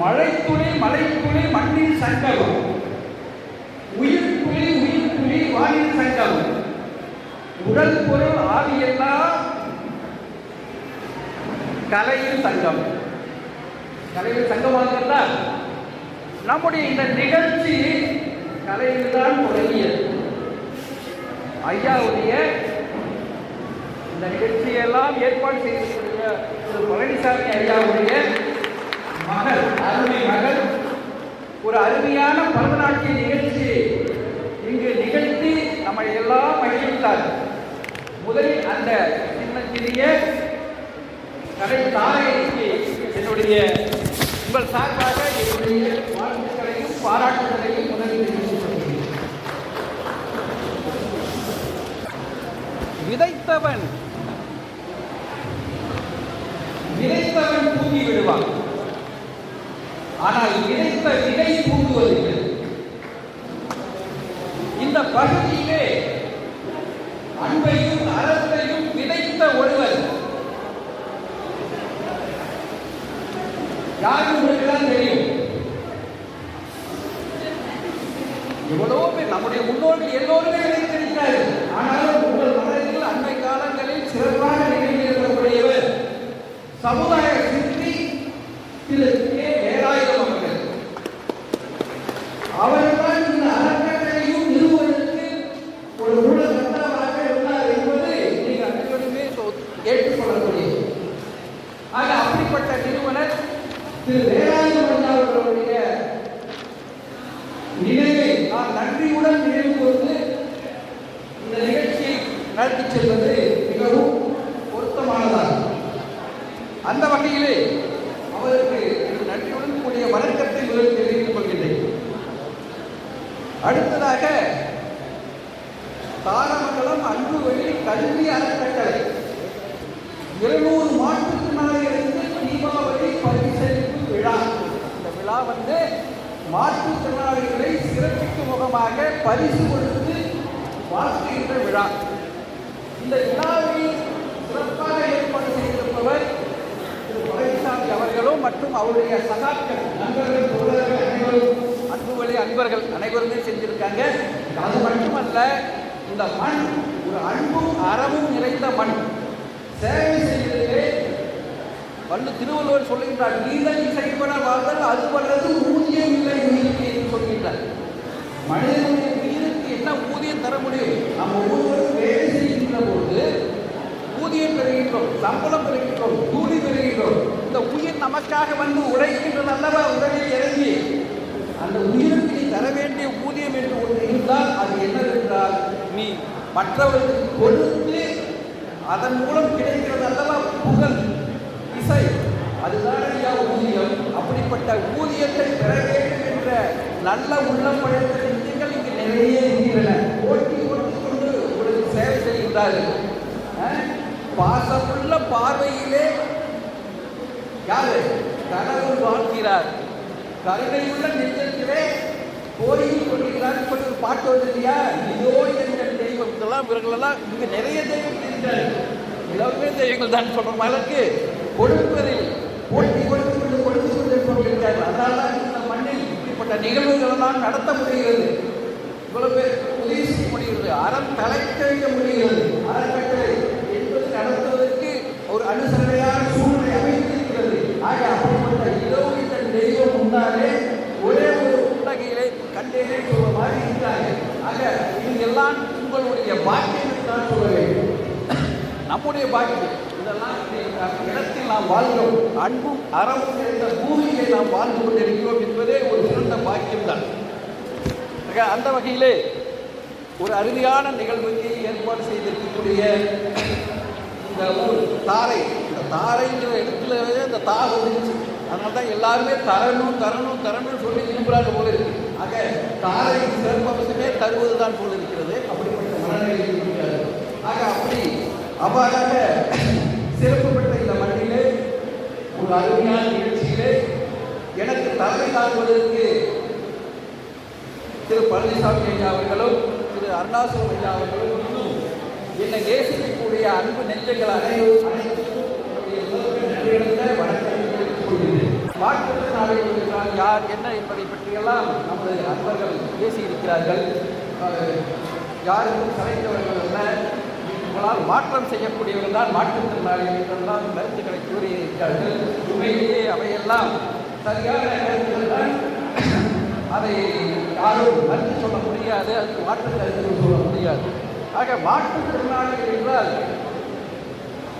மழைத்துளி மலைத்துளி மண்ணில் சங்கமம் உயிர் துளி உயிர் துளி வாயில் சங்கமம் உடல் பொருள் ஆவியெல்லாம் கலையில் சங்கம். கலையில் சங்கமாகிறதா நம்முடைய இந்த நிகழ்ச்சி கலையில் தான் தொடங்கியது. ஐயாவுடைய இந்த நிகழ்ச்சியெல்லாம் ஏற்பாடு செய்யக்கூடிய திரு பழனிசாமி ஐயாவுடைய மகள் அருமை மகள். ஒரு அருமையான பரதநாட்டிய நிகழ்ச்சி இங்கு நிகழ்த்தி நம்மை எல்லாம் மகிழ்ந்தார் முதலில் அந்த சின்ன சிறிய கடை தாரைக்கு என்னுடைய உங்கள் சார்பாக என்னுடைய வாழ்த்துக்களையும் பாராட்டுதலையும் முதலில் விதைத்தவன் விதைத்தவன் தூங்கி விடுவான். ஆனால் கிடைத்த விதை தூங்குவதில்லை இந்த பகுதியிலே அன்பையும் அறத்தையும் விதைத்த ஒருவர். யாரும் உங்களுக்கு தான் தெரியும் எவ்வளவோ பேர் நம்முடைய முன்னோர்கள் எல்லோருமே விதைத்திருக்கிறார்கள் ஆனாலும் உங்கள் மனதில் அன்னை காலங்களில் சிறப்பாக நினைவிருக்கக்கூடியவர் சமுதாய சிற்பி திரு கே வேலாயுதம் அவர்கள் அவர்தான் இந்த அறக்கட்டளையும் நிறுவனத்துக்கு ஒரு மூலகர்த்தாவாக இருந்தார் என்பது நீங்கள் அனைவருமே சொ- ஏற்றுக்கொள்ளக்கூடியது ஆக அப்படிப்பட்ட நிறுவனர் திரு வேலாயுதம் அவர்களுடைய நினைவை நான் நன்றியுடன் நினைவு கூர்ந்து இந்த நிகழ்ச்சியை நடத்தி செல்வது மிகவும் பொருத்தமானதாகும் அந்த வகையிலே அவருக்கு எனது நன்றியுடன் கூடிய வணக்கத்தை முதலில் தெரிவித்துக் கொள்கின்றேன் அடுத்ததாக தாரமங்கலம் அன்பு வழி கல்வி அறக்கட்டளை இருநூறு மாற்றுத்திறனாளிகளுக்கு தீபாவளி பரிசளிப்பு விழா இந்த விழா வந்து மாற்றுத்திறனாளிகளை சிறப்பிக்கும் முகமாக பரிசு கொடுத்து வாழ்த்துகின்ற விழா இந்த விழாவை சிறப்பாக ஏற்பாடு செய்திருப்பவர் திரு பழனிசாமி அவர்களும் மற்றும் அவருடைய சகாக்கள் நண்பர்கள் தோழர்கள் அனைவரும் அன்புவழி அன்பர்கள் அனைவருமே செஞ்சிருக்காங்க. அது மட்டுமல்ல இந்த மண் ஒரு அன்பும் அறமும் நிறைந்த மண். சேவை செய்வதிலே வல்லு திருவள்ளுவர் சொல்லுகின்றார் நீங்கள் இசைப்பட வாழ்தல் அது வல்லது ஊதியம் இல்லை என்று சொல்கின்றார். மனிதனுடைய என்ன ஊதியம் தர முடியும்? நம்ம ஒவ்வொருவரும் வேலை செய்கின்ற பொழுது ஊதியம் பெறுகின்றோம் சம்பளம் பெறுகின்றோம் கூலி பெறுகின்றோம். இந்த உயிர் நமக்காக வந்து உழைக்கின்றது அல்லவா உடலில் இறங்கி அந்த உயிருக்கு நீ தர வேண்டிய ஊதியம் என்று ஒன்று இருந்தால் அது என்னவென்றால் நீ மற்றவர்களுக்கு கொடுத்து அதன் மூலம் கிடைக்கிறது அல்லவா புகழ் இசை அதுதான் ஊதியம். அப்படிப்பட்ட ஊதியத்தை பெற வேண்டும் என்ற நல்ல உள்ளம் படைத்த வேலையே இங்கு ஓட்டி ஓட்டி கொண்டு உங்களுக்கு சேவை செய்கின்றார்கள். பாசமுள்ள பார்வையிலே யாரு? கடவுள் வாழ்கிறார். கருணையுள்ள நெஞ்சத்திலே கோயில் கொண்டிருக்கிறார் இப்படி ஒரு பாட்டு வந்து இல்லையா? இதோ எங்கள் தெய்வம். இதெல்லாம் இவர்களெல்லாம் இங்க நிறைய தெய்வம் இருக்கிறார்கள். எல்லாருமே தெய்வங்கள் தான் சொல்ற அளவுக்கு கொடுப்பதில் போட்டி கொடுத்து கொண்டு கொடுத்து கொண்டு கொண்டிருக்கிறார்கள். அதனால இந்த மண்ணில் இப்படிப்பட்ட நிகழ்வுகள் எல்லாம் நடத்த முடிகிறது. இவ்வளவு பேர் உதவி செய்ய முடிகிறது அறம் தலைக்க வைக்க முடிகிறது அறக்கட்டளை என்பது நடத்துவதற்கு ஒரு அனுசரணையான சூழ்நிலை அமைந்திருக்கிறது. ஆக அப்படிப்பட்ட இதோ இந்த தெய்வம் முன்னாலே ஒரே ஒரு உலகையிலே கண்டேனே சொல்ற மாதிரி இருக்கிறார்கள். ஆக இதெல்லாம் உங்களுடைய பாக்கியம் நான் சொல்ல வேண்டும். நம்முடைய பாக்கியம் இதெல்லாம் இடத்தில் நாம் வாழ்கிறோம் அன்பும் அறமும் என்ற பூமியை நாம் வாழ்ந்து கொண்டிருக்கிறோம் என்பதே ஒரு சிறந்த பாக்கியம்தான். ஆக அந்த வகையிலே ஒரு அருமையான நிகழ்வுக்கு ஏற்பாடு செய்திருக்கக்கூடிய இந்த ஊர் தாரை. இந்த தாரைங்கிற இடத்துல இந்த தா வந்துச்சு அதனால தான் எல்லாருமே தரணும் தரணும் தரணும்னு சொல்லி விரும்புகிறாங்க போல இருக்கு. ஆக தாரை சிறப்பம்சமே தருவது தான் போல இருக்கிறது. அப்படிப்பட்ட மனநிலை ஆக அப்படி அவ்வாறாக சிறப்பு பெற்ற இந்த மண்ணிலே ஒரு அருமையான நிகழ்ச்சியிலே எனக்கு தலைமை தாங்குவதற்கு திரு பழனிசாமி ஐயா அவர்களும் திரு அருணாசலம் ஐயா அவர்களும் இன்னும் என்னை நேசிக்கக்கூடிய அன்பு நெஞ்சங்களாக அனைவரும் யார் என்ன என்பதை பற்றியெல்லாம் நமது நண்பர்கள் பேசியிருக்கிறார்கள். யாருக்கும் கலைந்தவர்கள் அல்ல. உங்களால் மாற்றம் செய்யக்கூடியவர்கள் தான் மாற்றுத்திறனாளிகள் என்றெல்லாம் கருத்துக்களை கூறியிருக்கிறார்கள். உண்மையிலேயே அவையெல்லாம் சரியான கருத்துக்கள் தான். அதை யாரும் கருத்து சொல்ல முடியாது அதுக்கு மாற்று கருத்து சொல்ல முடியாது. ஆக மாற்றுத்திறனாளிகள் என்றால்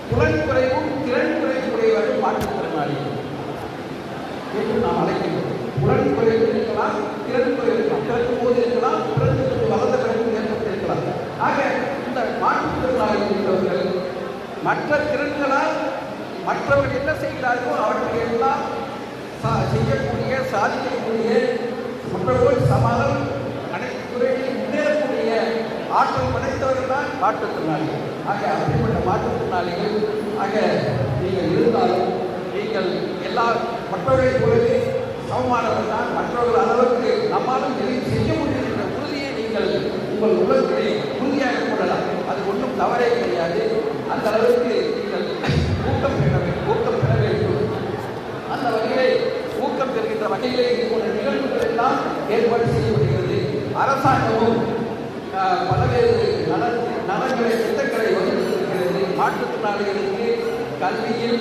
புலன் குறைவும் திறன் குறைவுடையவர்கள் மாற்றுத்திறனாளிகள் என்று நாம் அழைக்கின்றோம். புலன் குறைவு இருக்கலாம் திறன் குறைவு இருக்கலாம். பிறக்கும் போது இருக்கலாம் பிறந்ததற்கு வளர்ந்த பிறகு ஏற்பட்டிருக்கலாம் ஆக இந்த மாற்றுத்திறனாளிகள் இருக்கிறவர்கள் மற்ற திறன்களால் மற்றவர்கள் என்ன செய்கிறார்களோ அவற்றை எல்லாம் சா- செய்யக்கூடிய சாதிக்கக்கூடிய மற்றவர்கள் சமாதம் அனைத்து துறைகளில் முன்னேறக்கூடிய ஆற்றல் படைத்தவர்கள் தான் மாற்றுத்திறனாளிகள் ஆக அப்படிப்பட்ட மாற்றுத்திறனாளிகள் ஆக நீங்கள் இருந்தாலும் நீங்கள் எல்லா மற்றவர்களைப் போலவே சமமானவர்கள் தான். மற்றவர்கள் அளவுக்கு நம்மாலும் எதையும் செய்ய முடியும் என்ற உறுதியை நீங்கள் உங்கள் உள்ளத்திலே உறுதியாக கொள்ளலாம். அது ஒன்றும் தவறே கிடையாது. அந்த அளவுக்கு நீங்கள் ஊக்கம் பெற வேண்டும் ஊக்கம் பெற வேண்டும். அந்த வகையிலே ஊக்கம் பெறுகின்ற வகையிலே இது போன்ற நிகழ்வு எல்லாம் ஏற்பாடு செய்யப்படுகிறது அரசாங்கமும் பல்வேறு நலன்களை திட்டங்களை வகுத்திருக்கிறது. மாற்றுத்திறனாளிகளுக்கு கல்வியில்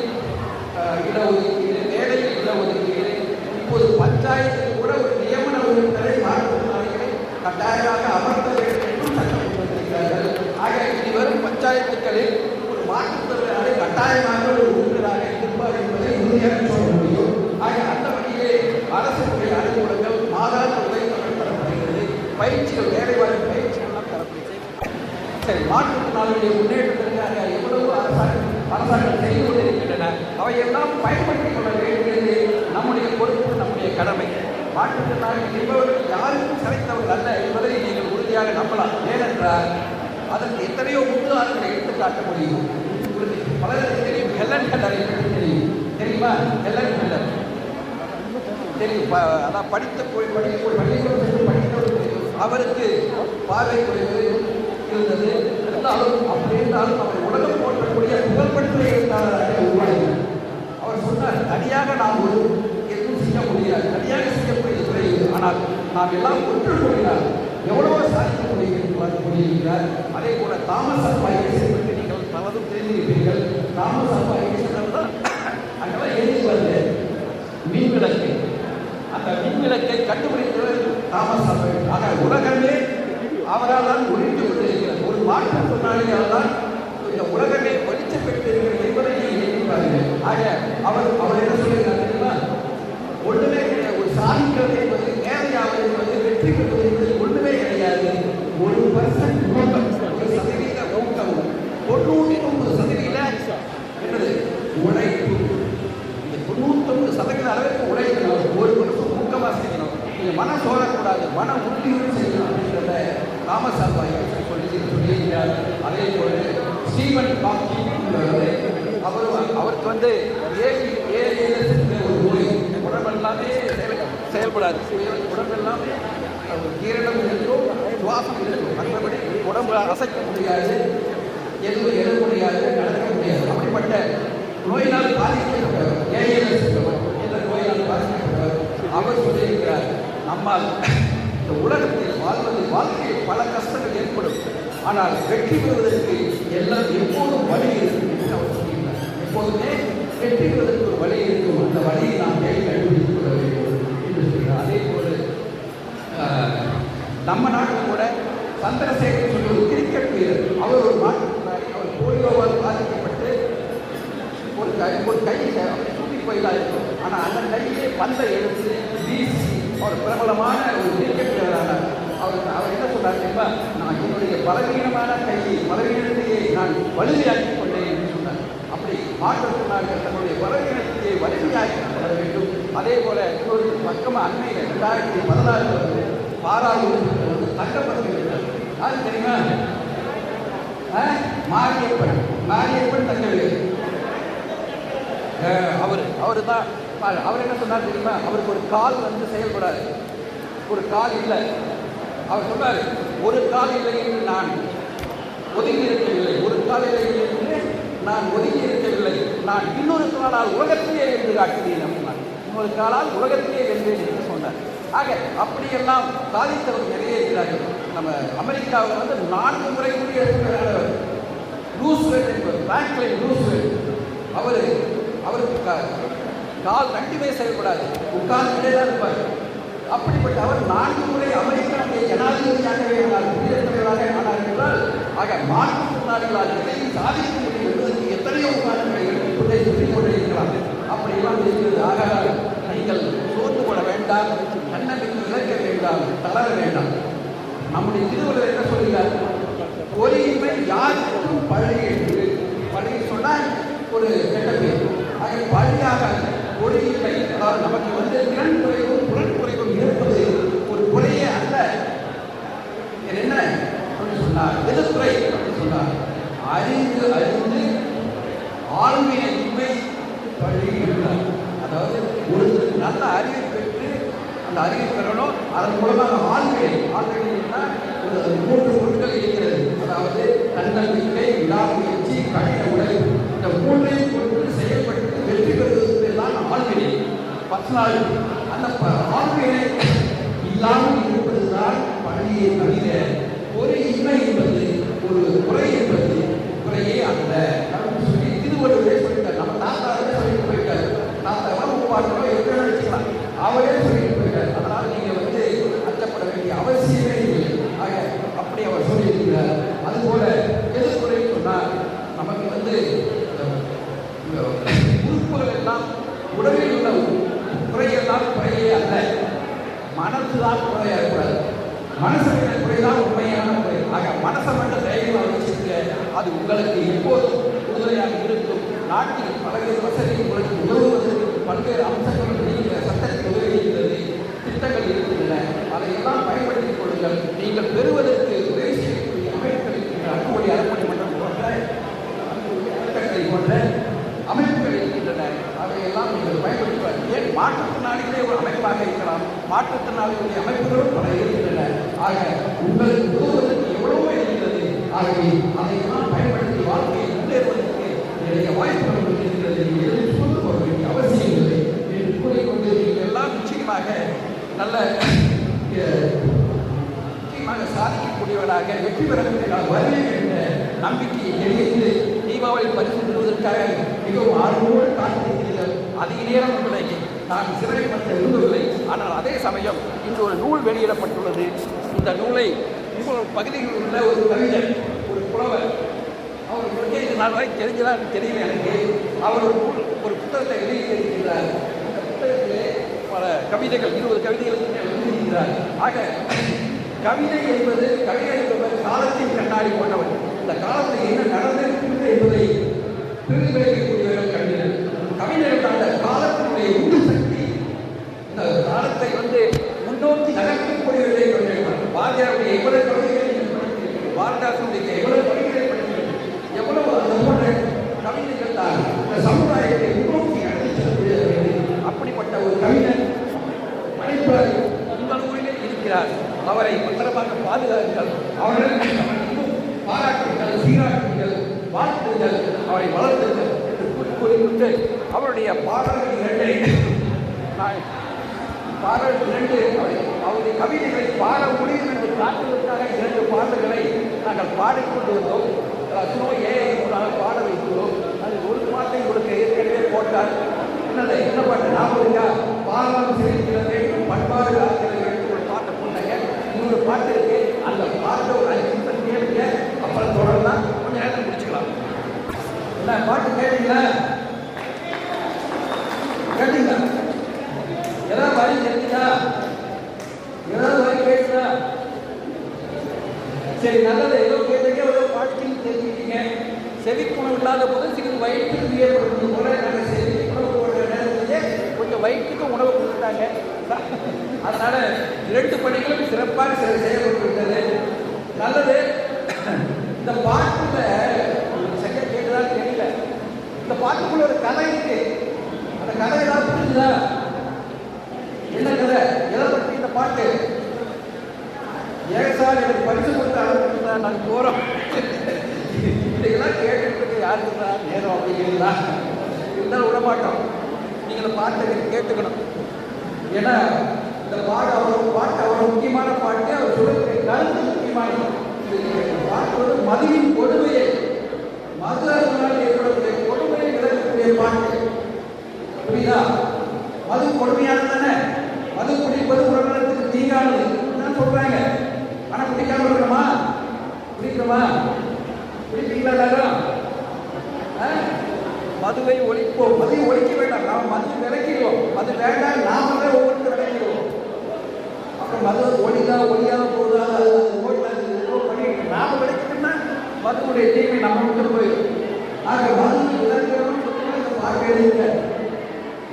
இடஒதுக்கீடு வேலையில் இடஒதுக்கீடு. இப்போது பஞ்சாயத்து கூட ஒரு நியமன உறுப்பினரை மாற்றுத்திறனாளிகளை கட்டாயமாக அமர்த்த வேண்டும் என்றும் சட்டம் கொண்டு வந்திருக்கிறார்கள் ஆக இனி வரும் பஞ்சாயத்துகளில் ஒரு மாற்றுத்திறனாளி கட்டாயமாக ஒரு உறுப்பினராக இருப்பார் என்பதை உறுதியாக சொல்ல முடியும் ஆக அந்த வகையிலே அரசுடைய அலுவலகங்கள் மாதாந்த உதவித்தொகை தரப்படுகிறது பயிற்சிகள் வேலைவாய்ப்பு பயிற்சிகள்லாம் தரப்படுகிறது சரி மாற்றுத்திறனாளிகளுடைய முன்னேற்றத்திற்காக எவ்வளவு அரசாங்கம் அரசாங்கம் செய்து கொண்டிருக்கின்றன அவையெல்லாம் பயன்படுத்திக் கொள்ள வேண்டியது நம்முடைய பொறுப்பு நம்முடைய கடமை மாற்றுத்திறனாளிகள் என்பவர்கள் யாருக்கும் சிறைத்தவர்கள் அல்ல என்பதை நீங்கள் நம்பலாம் ஏனென்றால் அதற்கு எத்தனையோ முன்னுதாரணங்களை எடுத்து காட்ட முடியும் பலருக்கு தெரியும். ஹெலன் ஹெல்லரை பற்றி தெரியும். தெரியுமா? Helen Keller. தெரியும். அதான் படித்த போய் படிக்க பள்ளிக்கூடம் சென்று படித்தவர் அவருக்கு பார்வை குறைவு இருந்தது. இருந்தாலும் அப்படி இருந்தாலும் அவர் உலகம் போற்றக்கூடிய புகழ்பெற்ற எழுத்தாளராக அவர் சொன்னார் தனியாக நாம் ஒரு எதுவும் செய்ய முடியாது. தனியாக செய்யக்கூடிய துறை ஆனால் நாம் எல்லாம் ஒன்று கூறினார் எவ்வளவோ சாதிக்க முடியும் என்று கூறியிருக்கிறார் அதே போல தாமசம் பயிற்சி பற்றி நீங்கள் பலதும் தெரிந்திருப்பீர்கள். தாமசம் அல்வா எடிசன் தான் அங்கெல்லாம் எழுதி வருது மின் விளக்கு அந்த மின் விளக்கை கண்டுபிடித்தவர் தாமஸ் அல்வா எடிசன். ஆக உலகமே அவரால் தான் ஒழித்து கொண்டிருக்கிறது ஒரு மாற்றம் சொன்னாலேயால் தான் இந்த உலகமே வெளிச்சம் பெற்றிருக்கிறது என்பதை நீங்கள் எண்ணி பாருங்கள் ஆக அவர் அவர் என்ன சொல்லுகிறார் தெரியுமா ஒன்றுமே கிடையாது ஒரு சாதிக்கிறது என்பது நேர்மையாவது என்பது வெற்றி பெறுவது என்பது ஒன்றுமே கிடையாது ஒரு பர்சன்ட் ஊக்கம் ஒரு சதவீத ஊக்கம் தொண்ணூற்றி ஒன்பது சதவீத என்னது உழைப்பு இந்த தொண்ணூத்தொன்பது சதவீத அளவுக்கு உழைக்கணும் ஒரு மனுஷன் ஊக்கமாக செய்யணும் நீங்கள் மன சோழக்கூடாது. மன உறுதியுடன் செய்யணும் அப்படின்றத தாமஸ் ஆல்வா சொல்லி சொல்லியிருக்கிறார் அதே போல ஸ்டீவன் ஹாக்கிங் அவர் அவருக்கு வந்து ஏழு ஏழு என்ற ஒரு நோய் உடம்பெல்லாமே செயல் செயல்படாது. உடம்பெல்லாமே ஒரு கீரணம் இருக்கும் சுவாசம் இருக்கும் மற்றபடி உடம்பு அசைக்க முடியாது. எதுவும் எழுத முடியாது நடக்க முடியாது. அப்படிப்பட்ட நோயினால் பாதிக்கப்பட்டவர் ஏஎல்எஸ் என்ற நோயினால் பாதிக்கப்பட்டவர் அவர் சொல்லி நம்மால் இந்த உலகத்தில் வாழ்வது வாழ்க்கையில் பல கஷ்டங்கள் ஏற்படும். ஆனால் வெற்றி பெறுவதற்கு எல்லாம் எப்போதும் வழி இருக்கும் அவர் சொல்லியிருக்கிறார் எப்போதுமே வெற்றி பெறுவதற்கு ஒரு வழி இருக்கும். அந்த வழியை நாம் தேடி கண்டுபிடித்துக் கொள்ள வேண்டும் என்று சொல்கிறார். அதே போல நம்ம நாட்டில் கூட சந்திரசேகர் சொல்லி ஒரு கிரிக்கெட் வீரர். அவர் ஒரு மாற்றுத்திறனாளி. அவர் போலியோவால் பாதிக்கப்பட்டு ஒரு கை ஒரு கை தூக்கி போயிலாக இருக்கும். ஆனால் அந்த கையிலே பந்தை எடுத்து அவர் பிரபலமான ஒரு கிரிக்கெட் வீரரானார் அவர் அவர் என்ன சொன்னார் தெரியுமா? நான் என்னுடைய பலவீனமான கையை பலவீனத்தையே நான் வலிமையாக்கி கொண்டேன் என்று சொன்னார். அப்படி மாற்றுத்திறனாளிகள் தன்னுடைய பலவீனத்தையே வலிமையாக்கி கொள்ள வேண்டும். அதே போல இன்னொரு பக்கமாக அண்மையில் ரெண்டாயிரத்தி பதினாறு வந்து பாராளுமன்ற வந்து தங்கப்பதவி வென்றார். யாரு தெரியுமா? மாரியப்பன். மாரியப்பன் தங்கவேல். அவர் அவர். தான் அவர் என்ன சொன்னார் தெரியுமா? அவருக்கு ஒரு கால் வந்து செயல்படாது. ஒரு கால் இல்லை. அவர் சொன்னார் ஒரு கால் இல்லை என்று நான் ஒதுங்கி இருக்கவில்லை. ஒரு கால் இல்லை என்று நான் ஒதுங்கி இருக்கவில்லை. நான் இன்னொரு காலால் உலகத்தையே என்று காட்டுகிறேன் அப்படின்னார். இன்னொரு காலால் உலகத்தையே வென்றேன் என்று சொன்னார். ஆக அப்படியெல்லாம் சாதித்தவர் நிறைய இருக்கிறார்கள். நம்ம அமெரிக்காவில் வந்து நான்கு முறை குடியரசுவர் ரூஸ்வெல்ட் என்பவர் பேங்க்லைன் ரூஸ்வெல்ட் அவர் அவருக்கு கால் ரெண்டுமே செயல்படாது உட்கார்ந்துட்டே தான் இருப்பார். அப்படிப்பட்ட அவர் நான்கு முறை அமெரிக்காவுடைய ஜனாதிபதியாகவே ஆனார் குடியரசுத் தலைவராக ஆனார் என்றால் ஆக மாற்றுத்திறனாளிகளால் எதையும் சாதிக்க முடியும் என்பதற்கு எத்தனையோ உதாரணங்களை எடுத்துக்கொண்டே சொல்லிக் கொண்டே இருக்கலாம் அப்படியெல்லாம் இருக்கிறது ஆக நீங்கள் சோர்ந்து கொள்ள வேண்டாம். தன்னம்பிக்கை இழக்க வேண்டாம். தளர வேண்டாம். நம்முடைய திருவள்ளுவர் என்ன சொல்கிறார்? பொறியின்மை யாருக்கும் பழைய என்று பழி சொன்னால் ஒரு கெட்ட பேர். ஆக பழியாக ஒலியின்மை அதாவது நமக்கு வந்து திறன் குறைவும் புலன் குறைவும் இருப்பது ஒரு குறையே அல்ல. என்ன அப்படின்னு சொன்னார் எது குறை அப்படின்னு சொன்னார் அறிந்து அறிந்து ஆழ்வினை உண்மை பழி அதாவது ஒரு நல்ல அறிவை பெற்று அந்த அறிவை பெறணும். அதன் மூலமாக ஆழ்வினை ஆழ்வினைனா ஒரு மூன்று பொருட்கள் இருக்கிறது. அதாவது தன்னம்பிக்கை விடாமுயற்சி கடின உழைப்பு இந்த மூன்றையும் கொண்டு செயல்பட்டு வெற்றி பெறுவதற்கு தான் ஆழ்வினை பர்சனாலிட்டி அந்த ப- ஆழ்வினை இல்லாமல் இருப்பதுதான் பணியை தவிர ஒரு இன்மை என்பது ஒரு குறை என்பது குறையே அல்ல அப்படின்னு சொல்லி திருவள்ளுவரே சொல்லிட்டார் நம்ம தாத்தாவே சொல்லிட்டு போயிட்டார் தாத்தா உணவு பார்த்தோம் எப்படி நினைச்சுக்கலாம் அவரே சொல்லிட்டு போயிட்டார் அதனால் நீங்கள் வந்து அச்சப்பட வேண்டிய அவசியமே இல்லை ஆக அப்படி அவர் சொல்லியிருக்கிறார் அதுபோல எது குறைன்னு சொன்னால் நமக்கு வந்து இந்த உறுப்புகள் எல்லாம் உடலில் உள்ள குறையெல்லாம் குறையே அல்ல தான் குறையா கூடாது மனசுடைய குறைதான் உண்மையான குறை. ஆக மனசை மட்டும் தைரியமாக வச்சுக்க அது உங்களுக்கு எப்போதும் உறுதுணையாக இருக்கும். நாட்டில் பல்வேறு வசதி உங்களுக்கு உதவுவதற்கு பல்வேறு அம்சங்கள் நீங்கள் சட்டத்தில் உதவுகிறது திட்டங்கள் இருக்கின்றன அதையெல்லாம் பயன்படுத்திக் கொள்ளுங்கள் நீங்கள் பெறுவதற்கு உதவி செய்யக்கூடிய அமைப்புகள் இருக்கின்ற அன்புடைய அறப்பணி மன்றம் போன்ற அறக்கட்டளை போன்ற அமைப்புகள் இருக்கின்றன அதையெல்லாம் நீங்கள் பயன்படுத்துவார் ஏன் மாற்றுத்திறனாளிகளே ஒரு அமைப்பாக இருக்கலாம் மாற்றுத்திறனாளிகளுடைய அமைப்புகளும் பல இருக்கின்றன. ஆக உங்களுக்கு உதவுவதற்கு எவ்வளவோ இருக்கிறது ஆகவே அதையெல்லாம் பயன்படுத்தி வாழ்க்கையை முன்னேறுவதற்கு நிறைய வாய்ப்புகள் உங்களுக்கு இருக்கிறது என்று எதுவும் வேண்டிய அவசியம் இல்லை என்று கூறிக்கொண்டு நீங்கள் எல்லாம் நிச்சயமாக நல்ல நிச்சயமாக சாதிக்கக்கூடியவராக வெற்றி நான் வருவேன் என்ற நம்பிக்கையை தெரிவித்து தீபாவளி பரிசு பெறுவதற்காக மிகவும் ஆர்வமோடு காத்திருக்கிறீர்கள். அதிக நேரம் உங்களை நான் சிறைப்படுத்த விரும்பவில்லை. ஆனால் அதே சமயம் இன்று ஒரு நூல் வெளியிடப்பட்டுள்ளது. இந்த நூலை உங்கள் பகுதியில் உள்ள ஒரு கவிஞர் ஒரு புலவர் அவர் உங்களுக்கு இது நாள் வரை தெரிஞ்சதா தெரியல எனக்கு. அவர் ஒரு நூல் ஒரு புத்தகத்தை வெளியிட்டிருக்கிறார். அந்த புத்தகத்திலே பல கவிதைகள் இருபது கவிதைகள் எழுதியிருக்கிறார். ஆக கவிதை என்பது கவிதை என்பவர் காலத்தின் கண்ணாடி போன்றவர் இந்த காலத்தில் என்ன நடந்திருக்கிறது என்பதை பிரதிபலிக்கக்கூடிய கவிஞர் கவிஞர்கள் அந்த காலத்தினுடைய உந்து சக்தி இந்த காலத்தை வந்து முன்னோக்கி நகர்த்தக்கூடியவர்களை கொண்டிருப்பார் பாரதியாருடைய எவ்வளவு கவிதைகளை பாரதாசனுடைய எவ்வளவு கவிதைகளை படித்திருக்கிறீர்கள்? எவ்வளவு அந்த போன்ற கவிதைகள் தான் இந்த சமுதாயத்தை முன்னோக்கி அழைத்து செல்லக்கூடியவர்கள் அப்படிப்பட்ட ஒரு கவிஞர் படைப்பாளர் உங்கள் ஊரிலே இருக்கிறார். அவரை பத்திரமாக பாதுகாருங்கள் அவர்கள் இன்னும் பாராட்டுங்கள் சீராட்டுங்கள் வாழ்த்துங்கள் அவரை வளர்த்துங்கள் என்று கூறிக்கொண்டு அவருடைய பாடல்கள் நான் பாடல் இரண்டு அவருடைய கவிதைகளை பாட முடியும் என்று காட்டுவதற்காக இரண்டு பாடல்களை நாங்கள் பாடிக்கொண்டு வந்தோம் ஏஐ மூலமாக பாட வைக்கிறோம் அது ஒரு பாட்டை உங்களுக்கு ஏற்கனவே போட்டார். என்னது? என்ன பாட்டு? ஞாபகம் பாலம் சிரிக்கிறது பண்பாடு காக்கிறது ஒரு பாட்டை போட்டாங்க. இன்னொரு பாட்டு இருக்கு. அந்த பாட்டை ஒரு அஞ்சு நிமிஷம் கேளுங்க. அப்புறம் தொடரலாம். கொஞ்சம் நேரத்தில் முடிச்சுக்கலாம். என்ன பாட்டு கேட்டீங்களா ஏதாவது வரி தெரிஞ்சுதா ஏதாவது வரி கேட்டுதா சரி நல்லது ஏதோ கேட்டீங்க ஏதோ பாட்டு தெரிஞ்சுக்கிட்டீங்க செவிப்புணவு இல்லாத போது சிறிது வயிற்றுக்கு ஏற்படுறது போல நாங்கள் செவி உணவு போடுற கொஞ்சம் வயிற்றுக்கு உணவு கொடுத்துட்டாங்க அதனால இரண்டு பணிகளும் சிறப்பாக சில செய்யப்பட்டு நல்லது இந்த பாட்டுல சரியா கேட்டதா தெரியல. இந்த பாட்டுக்குள்ள ஒரு கதை இருக்கு. அந்த கதை ஏதாவது புரிஞ்சுதா? என்ன கதை? எதை பற்றி இந்த பாட்டு? ஏன் சார் எனக்கு பரிசு கொடுத்து அனுப்பிட்டு நாங்கள் போகிறோம் இதெல்லாம் கேட்டுட்டு யாருக்கு தான் நேரம் அப்படிங்கிறீங்களா இருந்தாலும் விடமாட்டோம் நீங்கள் பாட்டை கேட்டுக்கணும். ஏன்னா இந்த பாட்டு அவ்வளோ பாட்டு அவ்வளோ முக்கியமான பாட்டு அவர் சொல்லக்கூடிய கருத்து முக்கியமானது. பாட்டு வந்து மதுவின் கொடுமையை மது அருந்தினால் ஏற்படக்கூடிய கொடுமையை விளக்கக்கூடிய பாட்டு. புரியுதா? மது கொடுமையானது தானே? மது குடிப்பது உடல்நலத்துக்கு தீங்கானது. தான் சொல்றாங்க. ஆனால் குடிக்காம இருக்கணுமா? குடிக்கணுமா? மதுவை ஒழிப்போம். மதுவை ஒழிக்க வேண்டாம். நாம் மது விளக்கிடுவோம் மது வேண்டாம். நாம ஒவ்வொருத்தர் விளக்கிடுவோம் அப்புறம் மது ஒளிதா ஒளியாத போதா பண்ணிட்டு நாம விளக்கிட்டோம்னா மதுவுடைய தீமை நம்ம விட்டு போயிடும். ஆக மது விளக்கிறவன் பார்க்கவே இல்லை.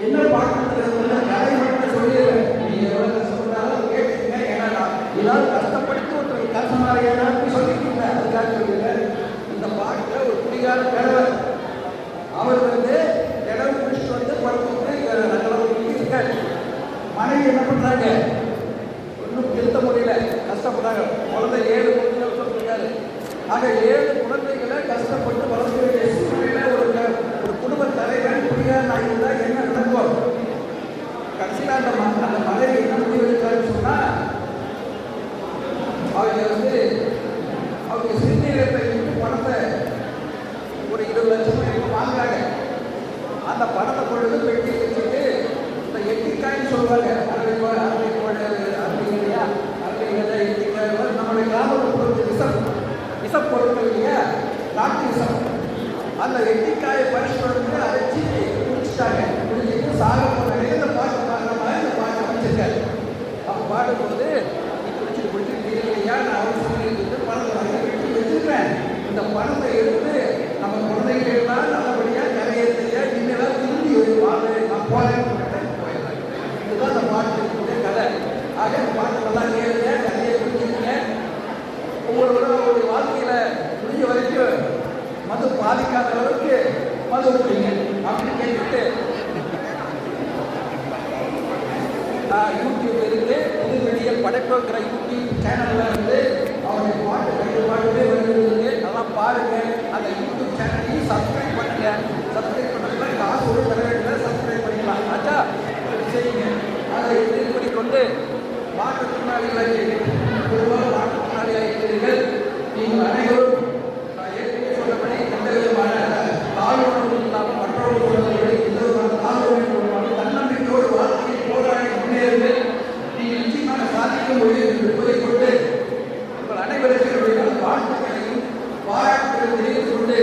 என்ன பாட்டுங்கிறது கதை மட்டும் சொல்லிடுறேன். நீங்க எவ்வளவு கஷ்டப்பட்டாலும் கேட்டுங்க ஏன்னா ஏதாவது கஷ்டப்படுத்தி ஒருத்தர் கஷ்டமாக ஏதாவது சொல்லிக்கீங்க அதுக்காக சொல்லிடுறேன். இந்த பாட்டில் ஒரு குடிகார கிழவர் அவர் வந்து இடம் முடிச்சுட்டு வந்து படுத்துட்டு நகரம் இருக்காரு மனைவி ஒன்றும் திருத்த முடியல. கஷ்டப்படுறாங்க குழந்தை ஏழு குழந்தைகள் சொல்லிருக்காரு ஆக ஏழு குழந்தைகளை கஷ்டப்பட்டு வளர்க்க வேண்டிய சூழ்நிலை ஒரு ஒரு குடும்ப தலைவன் குடிகார நான் என்ன நடக்கும்? கடைசியில் அந்த ம- அந்த மலையை என்ன முடிவு எடுக்கிறாருன்னு சொன்னால் அவங்க வந்து அவங்க சிறுநீரத்தை விட்டு பணத்தை ஒரு இருபது லட்சம் வாங்குறாங்க. அந்த பணத்தை கொண்டு வந்து அந்த எட்டிக்காயை பறிச்சு வந்து அரைச்சி குடிச்சிட்டாங்க குடிச்சிட்டு சாக போனாங்க இந்த பாட்டு பாடுற மாதிரி இந்த பாட்டு அமைச்சிருக்காரு. அப்போ பாடும்போது நீ குடிச்சிட்டு குடிச்சிட்டு இல்லையா நான் அவர் இருக்குது பணத்தை வாங்கி வெட்டி வச்சிருக்கேன் இந்த பணத்தை எடுத்து நம்ம குழந்தைகளெல்லாம் நல்லபடியாக நிறையா இன்னெல்லாம் திரும்பி ஒரு வாழ் நான் போறேன்னு போயிடுறேன் இதுதான் அந்த பாட்டு கதை. ஆக இந்த பாட்டு நல்லா கதையை புரிஞ்சுக்கங்க உங்களோட ஒரு வாழ்க்கையில முடிஞ்ச வரைக்கும் மது பாதிக்காத அளவுக்கு மது குடிங்க அப்படின்னு கேட்டுட்டு யூடியூப் இருந்து புது வெளியில் படைப்புங்கிற யூடியூப் சேனலில் வந்து அவருடைய பாட்டு ரெண்டு பாட்டுமே வருகிறது நல்லா பாருங்க. அந்த யூடியூப் சேனலையும் சப்ஸ்கிரைப் பண்ணுங்க. சப்ஸ்கிரைப் பண்ணல காசு ஒரு தர வேண்டியது சப்ஸ்கிரைப் பண்ணிக்கலாம். ஆச்சா? செய்யுங்க அதை திருப்பதி கொண்டு மாற்றுத்திறனாளிகளை பொதுவாக மாற்றுத்திறனாளியாக இருக்கிறீர்கள் நீங்கள் அனைவரும் நான் ஏற்கனவே சொன்னபடி எந்த விதமான தாழ்வுணர்வு இல்லாமல் மற்றவர்கள் சொல்வதை எந்த விதமான தாழ்வுணர்வு இல்லாமல் தன்னம்பிக்கையோடு வாழ்க்கையை போராடி முன்னேறுங்கள் நீங்கள் நிச்சயமாக சாதிக்க முடியும் என்று கூறிக்கொண்டு உங்கள் அனைவருக்கும் என்னுடைய வாழ்த்துக்களையும் பாராட்டுகளை தெரிவித்துக் கொண்டு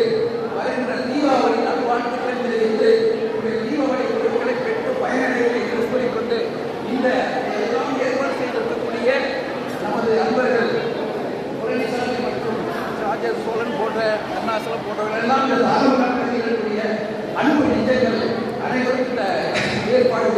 வருகின்ற தீபாவளி நல்வாழ்த்துக்களை தெரிவித்து உங்களுடைய தீபாவளி பொருட்களை பெற்று பயனடைகளை என்று கூறிக்கொண்டு இந்த எல்லாம் ஏற்பாடு செய்திருக்கக்கூடிய நமது நண்பர்கள் பழனிசாமி மற்றும் ராஜ சோழன் போன்ற அருணாசலம் போன்றவர்கள் எல்லாம் இந்த ஆர்வம் இருக்கக்கூடிய அன்பு நெஞ்சங்கள் அனைவரும் இந்த ஏற்பாடு செய்து